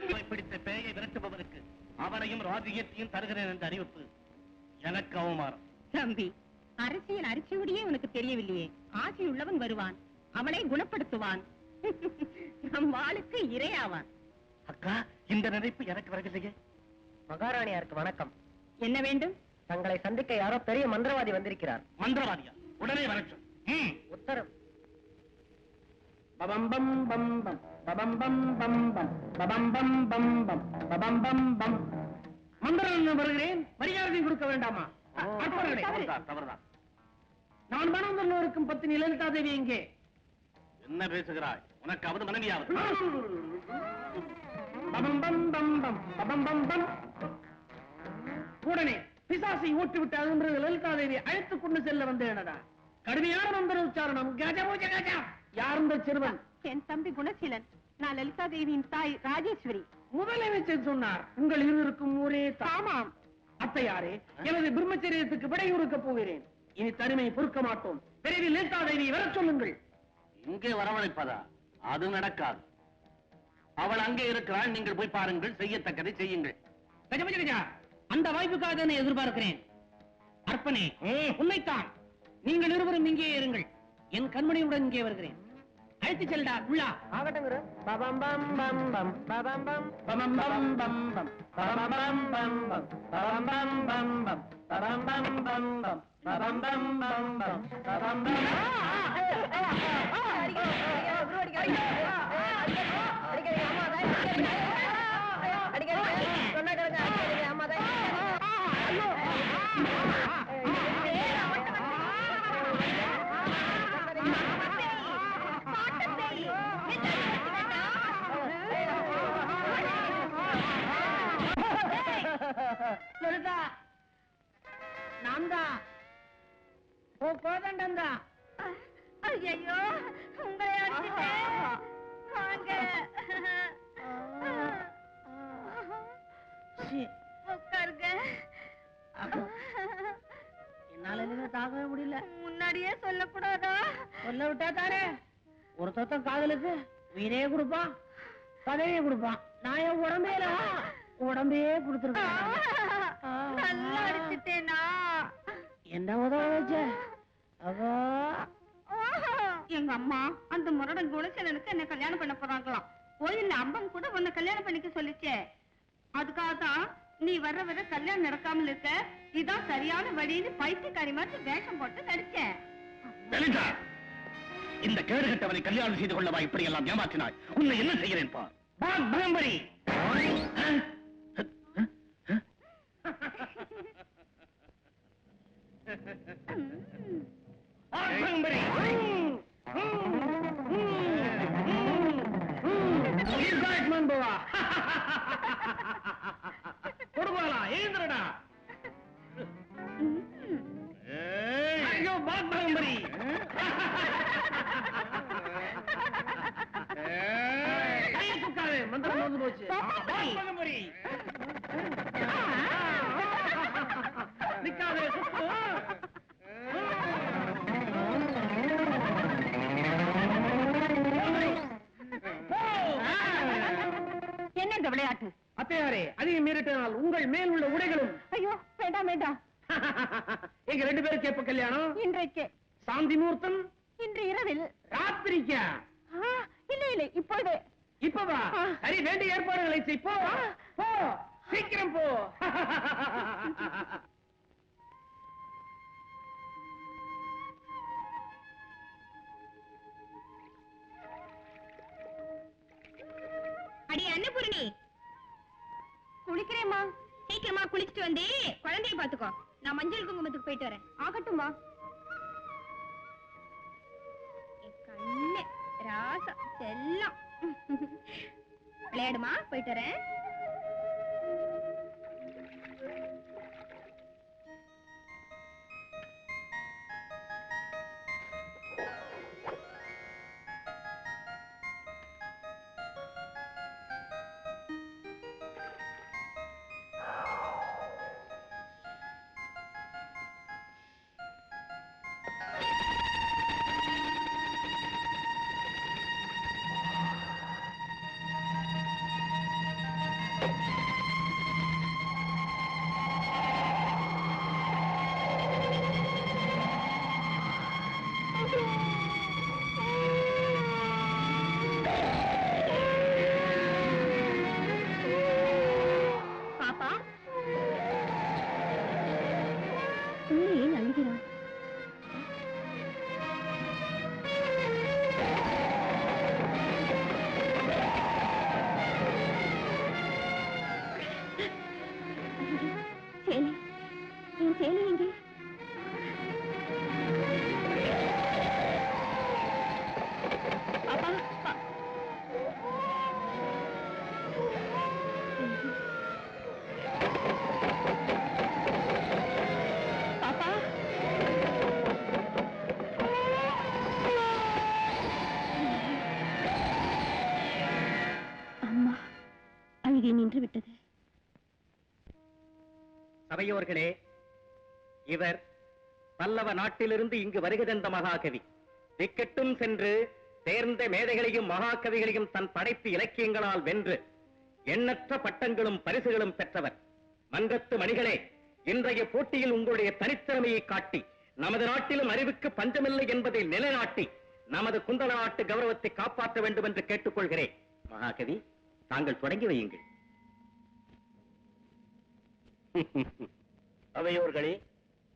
பிடித்த பேயை விரட்டுபவருக்கு அவனையும் ராஜ்யத்தையும் தருகிறேன் என்ற அறிவிப்பு எனக்கு அவமானம். தம்பி அரசியல் அரிசியுடையே உனக்கு தெரியவில்லையே. ஆசை உள்ளவன் வருவான் அவளை குணப்படுத்துவான். நம் வாளுக்கு இரையாவான். அக்கா இந்த நினைப்பு எனக்கு வரவில்லையே. மகாராணியாருக்கு வணக்கம். என்ன வேண்டும்? தங்களை சந்திக்க யாரோ பெரிய மந்திரவாதி வந்திருக்கிறார். மந்திரவாதியா? உடனே வரட்டும். ம். உத்தரவு. பபம் பம் பம் பம். பபம் பம் பம் பம் பபம் பம் பம் பம் பபம் பம் பம் மந்திரம் வருகிறேன் மரியாதை கொடுக்க வேண்டாமா தவறுதான். நான் மனம் இருக்கும் பத்தினி லலிதா தேவி எங்கே? என்ன பேசுகிறாய்? உனக்கு அவது மனைவியாவது. பபம் பம் பம் பம் பபம் பம் பம் உடனே பிசாசை ஊட்டிவிட்டு அகன்றது லலிதா தேவி அழைத்துக் கொண்டு செல்ல வந்தேனடா. கடுமையான மந்திர உச்சாரணம். கஜபூஜ கஜா யார் இந்த சிறுவன்? என் தம்பி குணசீலன் நான் லலிதா தேவியின் தாய் ராஜேஸ்வரி. முதலமைச்சர் சொன்னார் உங்கள் இருவருக்கும் ஒரே ஆமாம். அத்தையாரே எனது பிரம்மச்சரியத்துக்கு விடையுறுக்க போகிறேன். இனி தனிமை பொறுக்க மாட்டோம். விரைவில் லலிதா தேவி வரச் சொல்லுங்கள். இங்கே வரவழைப்பதா? அது நடக்காது. அவள் அங்கே இருக்கிறாள் நீங்கள் போய் பாருங்கள் செய்யத்தக்கதை செய்யுங்கள். அந்த வாய்ப்புக்காக தானே எதிர்பார்க்கிறேன். அர்ப்பனே உண்மைத்தான் நீங்கள் இருவரும் இங்கே இருங்கள். என் கண்மணியுடன் இங்கே வருகிறேன். அழைத்து செல்டா உள்ளா ஆகட்டும் குரு பபம் பம் பம் பம் பபம் பம் பபம் பம் பம் பம் பபம் பம் பம் பம் பபம் பம் பம் பம் பபம் பம் பம் பம் பபம் பம் பம் பம் பபம் பம் லலிதா நான் தான் ஓ கோதண்டம் தான் ஐயோ உங்களை உட்காருங்க. என்னால இனிமே தாங்கவே முடியல. முன்னாடியே சொல்லக்கூடாதா? சொல்ல விட்டா தானே? ஒரு காதலுக்கு உயிரே கொடுப்பான் பதவியே கொடுப்பான். நான் என் உடம்பேல? உடம்பே கொடுத்துருக்கேன் நல்லா அடிச்சிட்டேனா? என்ன உதவ வச்ச? அதோ எங்க அம்மா அந்த முரடன் குணசேலனுக்கு என்ன கல்யாணம் பண்ண போறாங்களாம் கோயில்ல அம்பம் கூட உன்னை கல்யாணம் பண்ணிக்க சொல்லிச்சே. அதுக்காக தான் நீ வர்ற வர கல்யாணம் நடக்காமல் இருக்க. இதான் சரியான வழின்னு பைத்தியக்காரி மாதிரி வேஷம் போட்டு நடிச்சேன் இந்த கேடுகட்டவனை கல்யாணம் செய்து கொள்ளவா இப்படி எல்லாம் ஏமாற்றினாய்? உன்னை என்ன செய்கிறேன் பார்? பாக் அடி அன்னபூரணி. குளிக்கிறேம்மா. சீக்கிரமா குளிச்சுட்டு வந்து குழந்தைய பாத்துக்கோ நான் மஞ்சள் குங்குமத்துக்கு போயிட்டு வரேன். ஆகட்டும்மா. கண்ணு ராசா செல்லம். விளையாடுமா? போயிட்டு வரேன். சபையோர்களே இவர் பல்லவ நாட்டிலிருந்து இங்கு வருகிறந்த மகாகவி. திக்கெட்டும் சென்று தேர்ந்த மேதைகளையும் மகாகவிகளையும் தன் படைப்பு இலக்கியங்களால் வென்று எண்ணற்ற பட்டங்களும் பரிசுகளும் பெற்றவர். மன்றத்து மணிகளே இன்றைய போட்டியில் உங்களுடைய தனித்திறமையை காட்டி நமது நாட்டிலும் அறிவுக்கு பஞ்சமில்லை என்பதை நிலைநாட்டி நமது குந்தள நாட்டு கௌரவத்தை காப்பாற்ற வேண்டும் என்று கேட்டுக்கொள்கிறேன். மகாகவி தாங்கள் தொடங்கி வையுங்கள். அவையோர்களே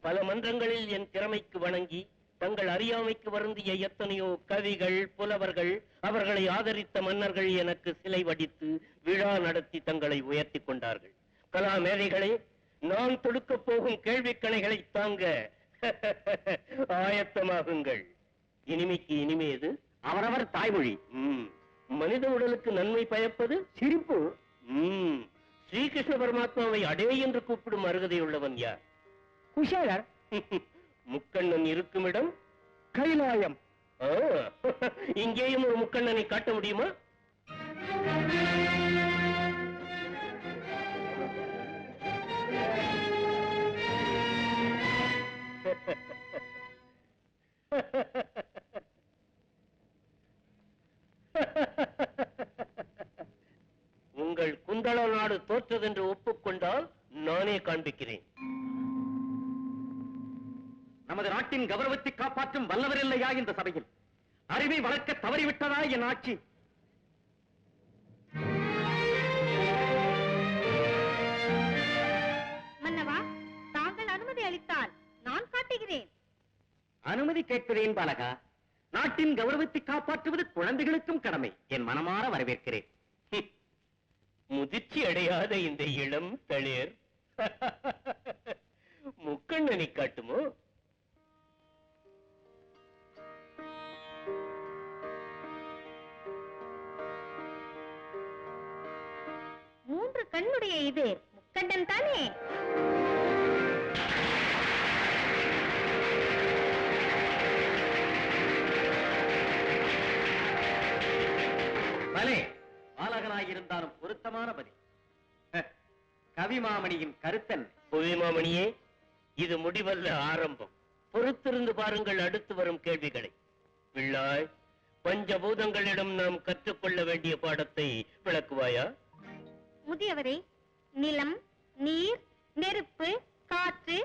பல மன்றங்களில் என் திறமைக்கு வணங்கி தங்கள் அறியாமைக்கு வருந்திய எத்தனையோ கவிகள் புலவர்கள் அவர்களை ஆதரித்த மன்னர்கள் எனக்கு சிலை வடித்து விழா நடத்தி தங்களை உயர்த்தி கொண்டார்கள். கலா மேதைகளே நான் தொடுக்கப் போகும் கேள்விக்கணைகளை தாங்க ஆயத்தமாகுங்கள். இனிமைக்கு இனிமையது அவரவர் தாய்மொழி. மனித உடலுக்கு நன்மை பயப்பது? சிரிப்பு. ஸ்ரீகிருஷ்ண பரமாத்மாவை அடே என்று கூப்பிடும் அருகதையுள்ளவன் யார்? குஷேலர். முக்கண்ணன் இருக்குமிடம். கைலாயம். இங்கேயும் ஒரு முக்கண்ணனை காட்ட முடியுமா? உங்கள் நாடு தோற்றதென்று ஒப்புக்கொண்டால் நானே காண்பிக்கிறேன். நமது நாட்டின் கௌரவத்தை காப்பாற்றும் வல்லவர் இல்லையா இந்த சபையில்? அறிவை வளர்க்க தவறிவிட்டதா என் ஆட்சி? மன்னவா தாங்கள் அனுமதி அளித்தால் நான் காட்டுகிறேன். அனுமதி கேட்கிறேன் பாலகா நாட்டின் கௌரவத்தை காப்பாற்றுவது குழந்தைகளுக்கும் கடமை. என் மனமாற வரவேற்கிறேன். முதிர்ச்சி அடையாத இந்த இளம் தளிர். முக்கண்ணனை காட்டுமோ? மூன்று கண்ணுடைய இது முக்கண்டன் தானே? பாலகனாயிருந்தாலும் பொருத்தமான பதில் கவிமாமணியின் கருத்தன். புவிமாமணியே இது முடிவல்ல ஆரம்பம். பொறுத்திருந்து பாருங்கள் அடுத்து வரும் கேள்விகளை. பிள்ளாய் பஞ்சபூதங்களிடம் நாம் கற்றுக்கொள்ள வேண்டிய பாடத்தை விளக்குவாயா? முதியவரே நிலம் நீர் நெருப்பு காற்று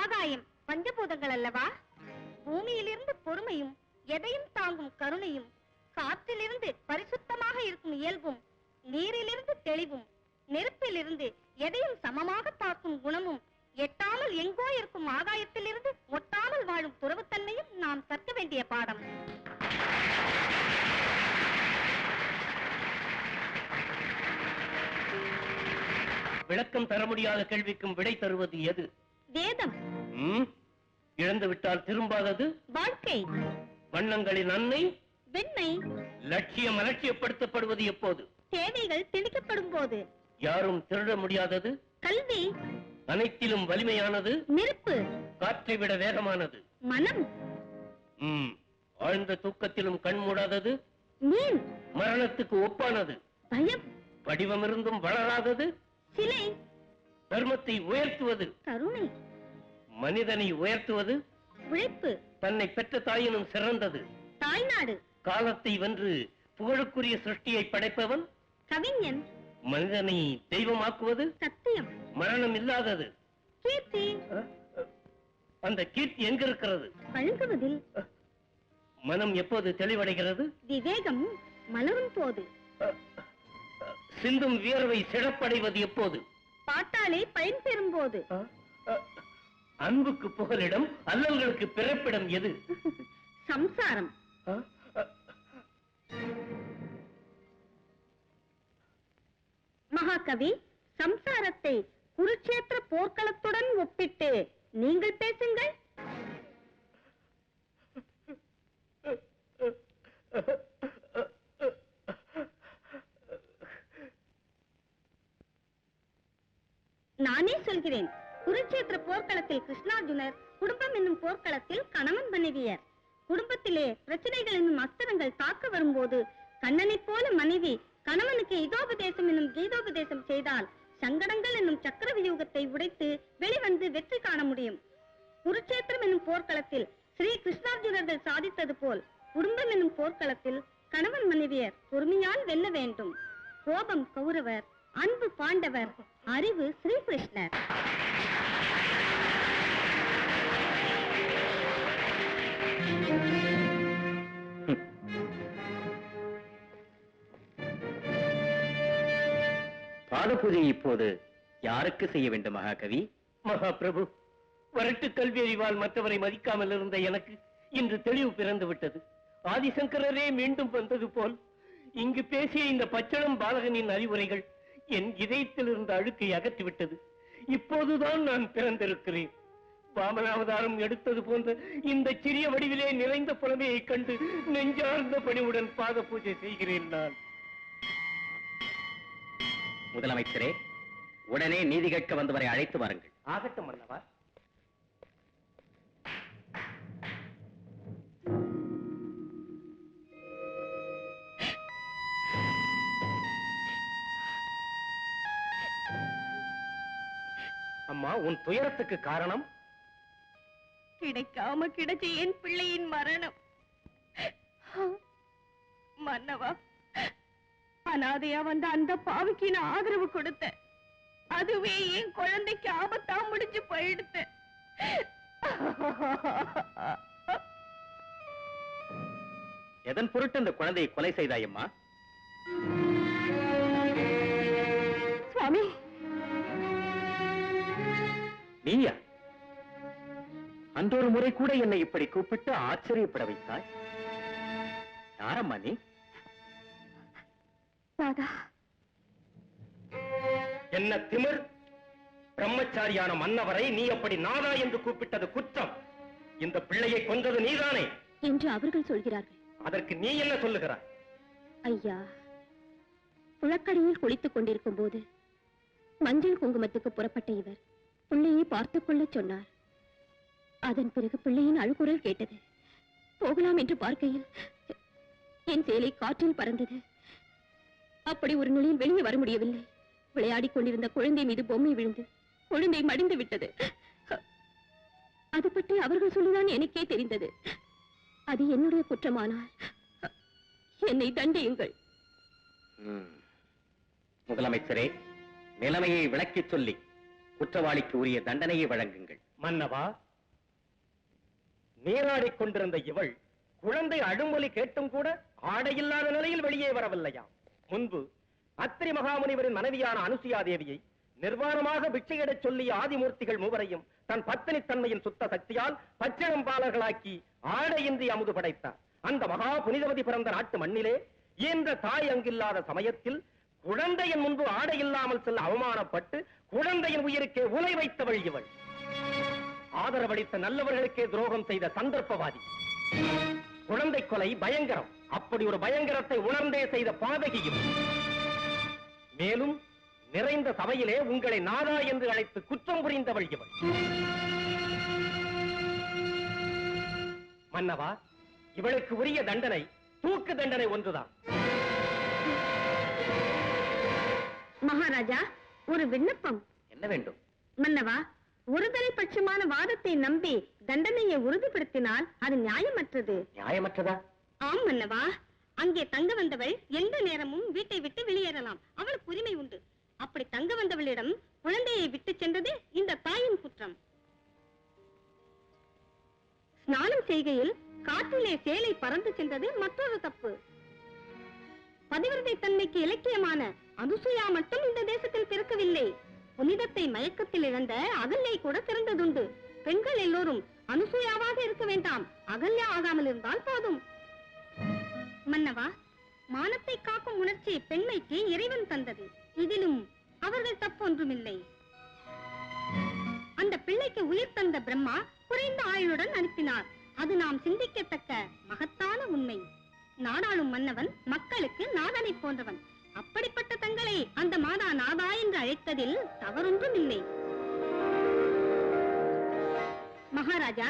ஆகாயம் பஞ்சபூதங்கள் அல்லவா? பூமியிலிருந்து பொறுமையும் எதையும் தாங்கும் கருணையும் காற்றிலிருந்து பரிசுத்தமாக இருக்கும் இயல்பும் நீரிலிருந்து தெளிவும் நெருப்பிலிருந்து எதையும் சமமாக பார்க்கும் குணமும் எட்டாமல் எங்கோ இருக்கும் ஆகாயத்திலிருந்து ஒட்டாமல் வாழும் துறவுத்தன்மையும் நாம் கற்க வேண்டிய பாடம். விளக்கம் தர முடியாத கேள்விக்கும் விடை தருவது எது? வேதம்? இழந்து விட்டால் திரும்பாதது? வாழ்க்கை. வண்ணங்களின் அன்னை? வெண்ணை லட்சியம் அலட்சியப்படுத்தப்படுவது எப்போது? தேவைகள் திணிக்கப்படும் போது. யாரும் திருட முடியாதது. கல்வி அனைத்திலும் வலிமையானது. நெருப்பு காற்றை விட வேகமானது. மனம். ஆழ்ந்த தூக்கத்திலும் கண் மூடாதது. மீன் மரணத்துக்கு ஒப்பானது. பயம் வடிவமிருந்தும் வளராதது. சிலை தர்மத்தை உயர்த்துவது. கருணை மனிதனை உயர்த்துவது. உழைப்பு தன்னை பெற்ற தாயினும் சிறந்தது. தாய்நாடு காலத்தை வென்று புகழுக்குரிய சிருஷ்டியை படைப்பவன். கவிஞன். மனிதனை தெய்வமாக்குவது? சத்தியம். மரணம் இல்லாதது. கீர்த்தி. அந்த கீர்த்தி எங்க இருக்கிறது வழங்குவதில் மனம் எப்போது தெளிவடைகிறது? விவேகம் மலரும் போது. சிந்தும் வியர்வை சிறப்படைவது எப்போது? பாட்டாளி பயன் பெறும் போது. அன்புக்கு புகலிடம் அல்லல்களுக்கு பிறப்பிடம் எது? சம்சாரம். மகாகவி சம்சாரத்தை குருட்சேத்திர போர்க்களத்துடன் ஒப்பிட்டு நீங்கள் பேசுங்கள். நானே சொல்கிறேன் குருட்சேத்திர போர்க்களத்தில் கிருஷ்ணார்ஜுனர் குடும்பம் என்னும் போர்க்களத்தில் கணவன் மனைவியர். குடும்பத்திலே பிரச்சனைகள் என்னும் அஸ்திரங்கள் தாக்க வரும்போது கண்ணனைப் போல மனைவி கணவனுக்கு இதோபதேசம் என்னும் கீதோபதேசம் செய்தால் சங்கடங்கள் என்னும் சக்கர வியூகத்தை உடைத்து வெளிவந்து வெற்றி காண முடியும் குருட்சேத்திரம் என்னும் போர்க்களத்தில் ஸ்ரீ கிருஷ்ணார்ஜுனர்கள் சாதித்தது போல் குடும்பம் என்னும் போர்க்களத்தில் கணவன் மனைவியர் பொறுமையால் வெல்ல வேண்டும் கோபம் கௌரவர் அன்பு பாண்டவர் அறிவு ஸ்ரீ கிருஷ்ணர் Thank you. பாத பூஜை இப்போது யாருக்கு செய்ய வேண்டும் மகாகவி? மகாபிரபு வரட்டு கல்வி அறிவால் மற்றவரை மதிக்காமல் இருந்த எனக்கு இன்று தெளிவு பிறந்து விட்டது. ஆதிசங்கரரே மீண்டும் வந்தது போல் இங்கு பேசிய இந்த பச்சளம் பாலகனின் அறிவுரைகள் என் இதயத்தில் இருந்த அழுக்கை அகற்றிவிட்டது இப்போதுதான் நான் பிறந்திருக்கிறேன். வாமனாவதாரம் எடுத்தது போன்ற இந்த சிறிய வடிவிலே நிறைந்த புலமையைக் கண்டு நெஞ்சார்ந்த பணிவுடன் பாத பூஜை செய்கிறேன் நான். முதலமைச்சரே உடனே நீதி கேட்க வந்தவரை அழைத்து வாருங்கள். ஆகட்டும் அல்லவா அம்மா உன் துயரத்துக்கு காரணம்? கிடைக்காம கிடைச்ச என் பிள்ளையின் மரணம். மன்னவா அனாதையா வந்த அந்த பாவிக்கு நான் ஆதரவு கொடுத்தேன். அதுவே என் குழந்தைக்கு ஆபத்தா முடிஞ்சு போயிடுத்து. எதன் பொருட்டு அந்த குழந்தையை கொலை செய்தாயம்மா? சுவாமி. நீயா? அன்றொரு முறை கூட என்னை இப்படி கூப்பிட்டு ஆச்சரியப்பட வைத்தாய்? யாரம்மா நீ? ராதா. என்ன திமிர்? பிரம்மச்சாரியான மன்னவரை நீ அப்படி நாதா என்று கூப்பிட்டது குற்றம்? இந்த பிள்ளையை கொன்றது நீதானே? என்று அவர்கள் சொல்கிறார்கள். அதற்கு நீ என்ன சொல்லுகிறாய்? ஐயா புழக்கடையில் குளித்துக் கொண்டிருக்கும் போது மஞ்சள் குங்குமத்துக்கு புறப்பட்ட இவர் பிள்ளையை பார்த்துக் கொள்ளச் சொன்னார். அதன் பிறகு பிள்ளையின் அழுகுரல் கேட்டது. போகலாம் என்று பார்க்கையில் என் சேலை காற்றில் பறந்தது. அப்படி ஒரு நிலையில் வெளியே வர முடியவில்லை. விளையாடிக் கொண்டிருந்த குழந்தை மீது பொம்மை விழுந்து குழந்தை மடிந்து விட்டது. அது பற்றி அவர்கள் சொல்லிதான் எனக்கே தெரிந்தது. அது என்னுடைய குற்றமானால் என்னை தண்டியுங்கள். முதலமைச்சரே நிலைமையை விளக்கிச் சொல்லி குற்றவாளிக்கு உரிய தண்டனையை வழங்குங்கள். மன்னவா நீராடிக் கொண்டிருந்த இவள் குழந்தை அழுமொழி கேட்டும் கூட ஆடையில்லாத நிலையில் வெளியே வரவில்லையாம் முன்பு அத்திரி மகாமுனிவரின் மனைவியான அனுசுயா தேவியை நிர்வாணமாக பிச்சையிடச் சொல்லிய ஆதிமூர்த்திகள் மூவரையும் தன் பத்தினி தன்மையின் சுத்த சக்தியால் பச்சிளம்பாலர்களாக்கி ஆடையின்றி அமுது படைத்தார். அந்த மகா புனிதவதி பிறந்த நாட்டு மண்ணிலே இயன்ற தாய் அங்கில்லாத சமயத்தில் குழந்தையின் முன்பு ஆடை இல்லாமல் செல்ல அவமானப்பட்டு குழந்தையின் உயிருக்கே உலை வைத்தவள் இவள். ஆதரவளித்த நல்லவர்களுக்கே துரோகம் செய்த சந்தர்ப்பவாதி. குழந்தை கொலை பயங்கரம். அப்படி ஒரு பயங்கரத்தை உணர்ந்தே செய்த பாதகியும் மேலும் நிறைந்த சபையிலே உங்களை நாதா என்று அழைத்து குற்றம் புரிந்தவள் இவள். மன்னவா இவளுக்கு உரிய தண்டனை தூக்கு தண்டனை ஒன்றுதான். மகாராஜா ஒரு விண்ணப்பம். என்ன வேண்டும்? மன்னவா ஒருதலை பட்சமான வாதத்தை நம்பி தண்டனையை உறுதிப்படுத்தினால் அது நியாயமற்றது. நியாயமற்றதா? ஆம் மன்னவா. அங்கே தங்க வந்தவள் எந்த நேரமும் வீட்டை விட்டு வெளியேறலாம். அவளுக்கு உரிமை உண்டு. அப்படி தங்க வந்தவளிடம் குழந்தையை விட்டு சென்றது இந்த தாயின் குற்றம். ஸ்நானம் செய்கையில் காற்றிலே சேலை பறந்து சென்றது மற்றொரு தப்பு. பதிவிரதை தன்மைக்கு இலக்கியமான அனுசுயா மட்டும் இந்த தேசத்தில் பிறக்கவில்லை. புனிதத்தை மயக்கத்தில் இழந்த அகல்யை கூட சிறந்ததுண்டு பெண்கள் எல்லோரும் அனுசுயாவாக இருக்க வேண்டாம். அகல்யா ஆகாமல் இருந்தால் போதும். மன்னவா மானத்தை காக்கும் உணர்ச்சி பெண்மைக்கு இறைவன் தந்தது. இதிலும் அவர்கள் தப்பொன்றுமில்லை. அந்த பிள்ளைக்கு உயிர் தந்த பிரம்மா குறைந்த ஆயுளுடன் அனுப்பினார். அது நாம் சிந்திக்கத்தக்க மகத்தான உண்மை. நாடாளும் மன்னவன் மக்களுக்கு நாதனை போன்றவன். அப்படிப்பட்ட தங்களை அந்த மாதா நாதா என்று அழைத்ததில் தவறொன்றும் இல்லை மகாராஜா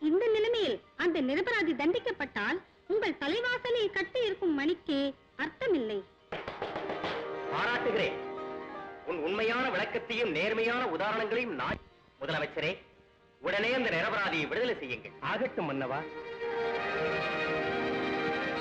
இந்த நிலைமையில் அந்த நிரபராதி தண்டிக்கப்பட்டால் உங்கள் தலைவாசலில் கட்டி இருக்கும் மணிக்கு அர்த்தமில்லை. பாராட்டுகிறேன். உன் உண்மையான விளக்கத்தையும் நேர்மையான உதாரணங்களையும் நான் முதலமைச்சரே உடனே அந்த நிரபராதியை விடுதலை செய்யுங்கள். ஆகட்டும் மன்னவா